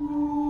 Ей,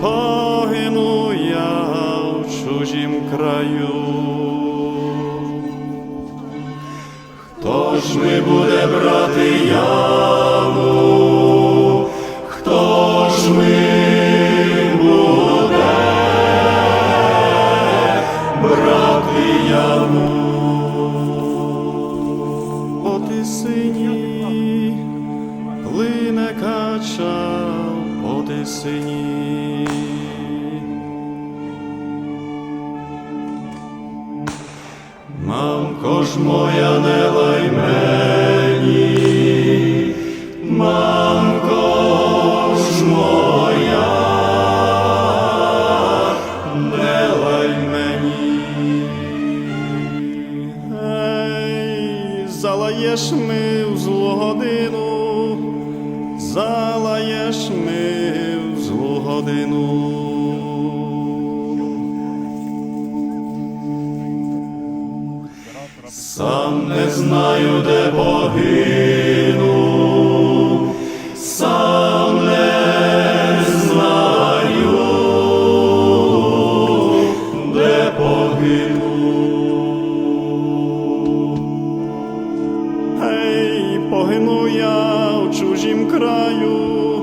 погину я в чужім краю. Хто ж ми буде брати яву? Хто ж ми буде брати яву? По тисині плине кача тисині. Мамко ж моя не лай мені, мамко ж моя, не лай мені. Залаєш ми в злу годину, злу. Сам не знаю, де погину, сам не знаю, де погину. Ей, погину я в чужім краю,